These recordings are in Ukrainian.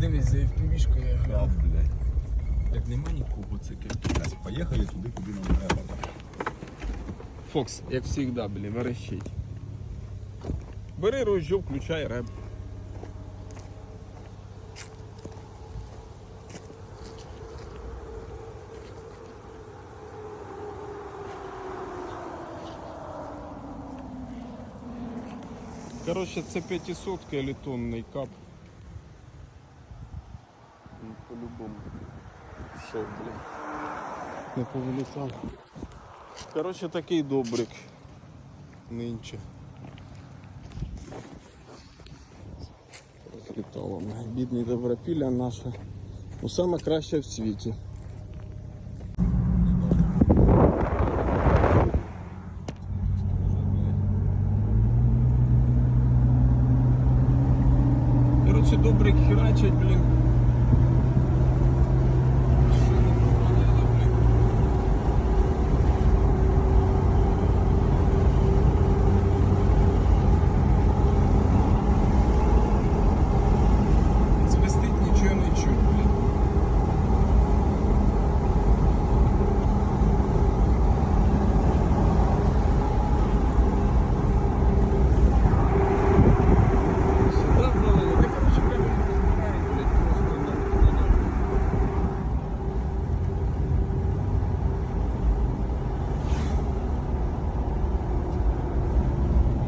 Дивись, за FPV-шкою я грав. Так нема нікого. Зараз Поїхали туди, куди нам треба. Фокс, як завжди, блін, верещить. Бери ружьо, включай реп. Короче, це 500 или тонний кап. По-любому. Що, блін. Не повилітав. Коротше, такий добрик. Нинче. Розлітало. Бідний добропілля наша. Ну саме краще в світі. Коротше, добрик херачить, блін. Що не пропадає, блін. Свистить нічого не чуть, блін. Сюда вдали, ти, короче, камеру розбирають, блядь, просто на на- на-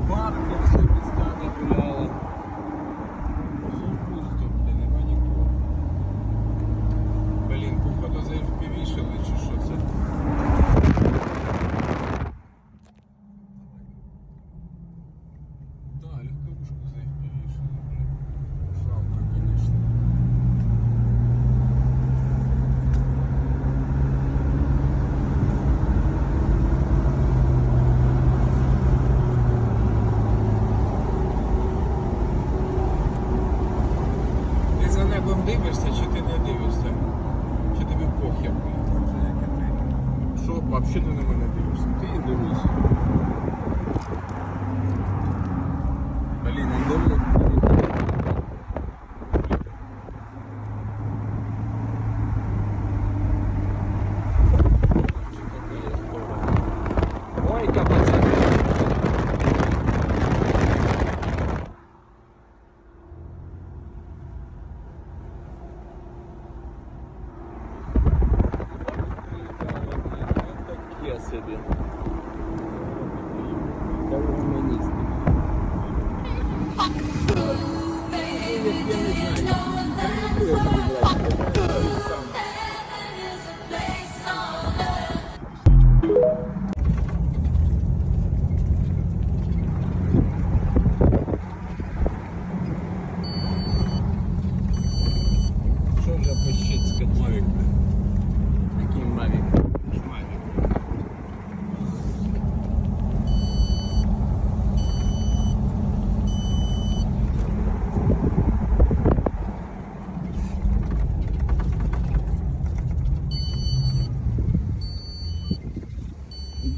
Парки все містами гуляли. Все пусто, блін, нема нікого. Блін, походу за FPV-шили чи що це? Да, легковушку за FPV-шили, блін. Жалко, конечно. Ти за небом дивишся, чи ти не дивишся? Чи тобі похер. Що, взагалі ти на мене дивишся? Ти і. Блін, не дивлю. Ой, капацет. Таке собі. Комуністи.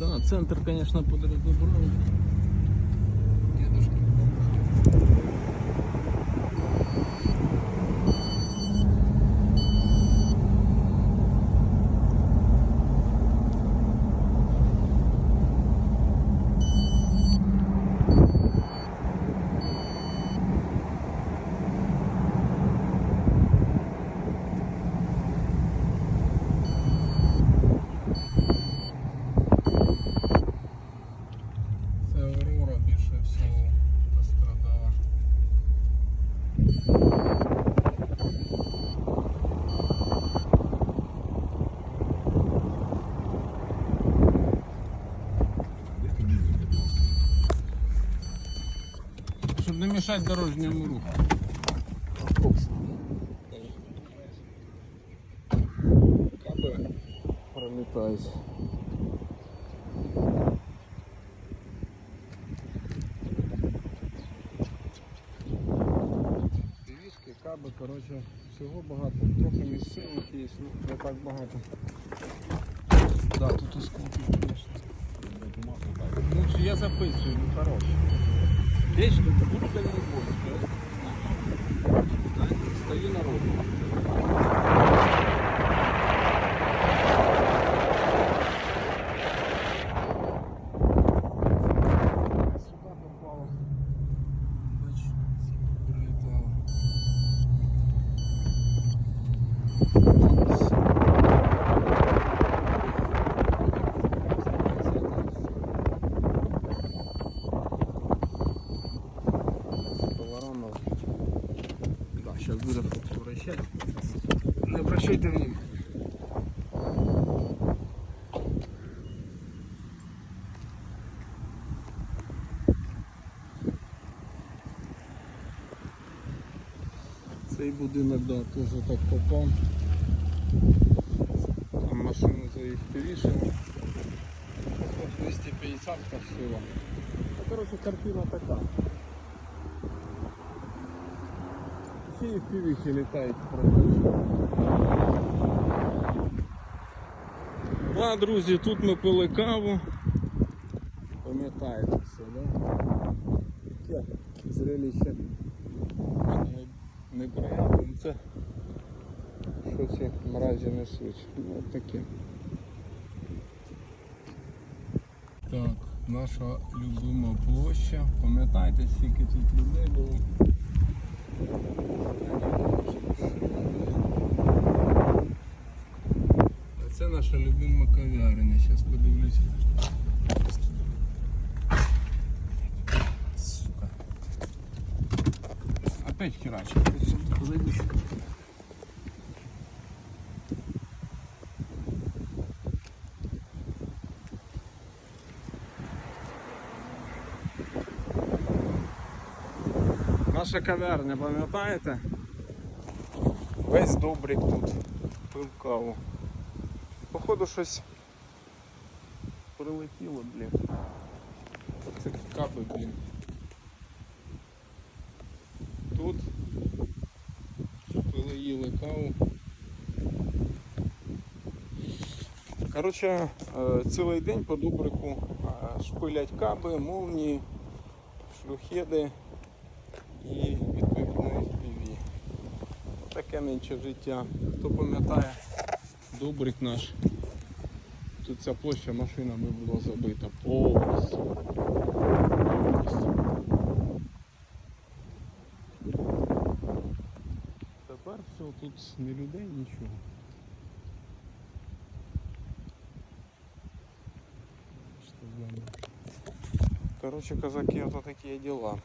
Да, центр, конечно, подразобрал. Дедушка. Не мішати дорожньому руху. Каби пролітають. Півішки, каби, коротше, всього багато. Трохи місцевих є, ну не так багато. Да, тут осколки, звісно. Ну, я записую, ну хорош. Десь тут буде дальнобойська. Стою на роботу. Обращайте внимания. Цей будинок, да, теж так попав. Там машину за їх повішали. 250 всего. Короче, картина така. Всі в півіхи літають практично. Да, друзі, тут ми пили каву. Пам'ятаєте все, да? Таке зрелище не- неприємне. Ну, Це що ці мразі несуть. Ну, таке. Так, наша любима площа. Пам'ятаєте, скільки тут людей було? А це наша любима кав'ярня. Зараз подивлюся. Сука. Опять херачить. Зайди. Наша кав'ярня, пам'ятаєте? Весь добрик тут пив каву. Походу щось прилетіло, блін. Це капи, блін. Тут пили їли каву. Коротше, е, цілий день по дубрику е, шпилять каби, молнії, шлюхеди Таке нинче життя. Хто пам'ятає, дубрик наш. Тут ця площа машинами була забита повністю. Тепер все, тут не людей, нічого. Коротше, казаки, ото такі діла.